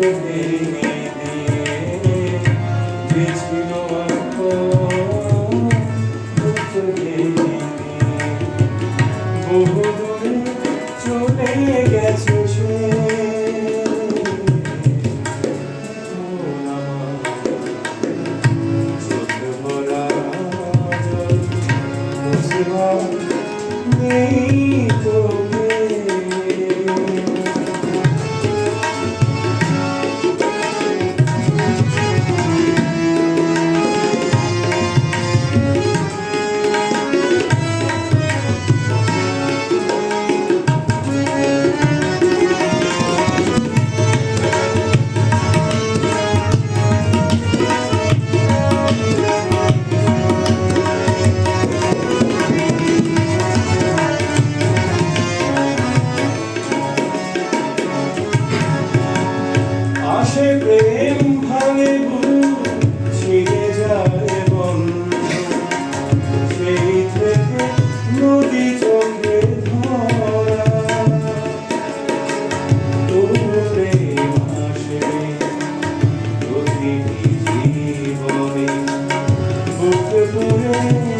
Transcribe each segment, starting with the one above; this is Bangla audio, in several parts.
the name প্রেম ভাঙে ছিঁড়ে যায় বন্ধ সেই থেকে নদী চোখে ধরা। তোরে আসে প্রতিটি জীবনে। বুকে পুরে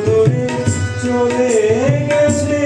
দূরে চলে গেছে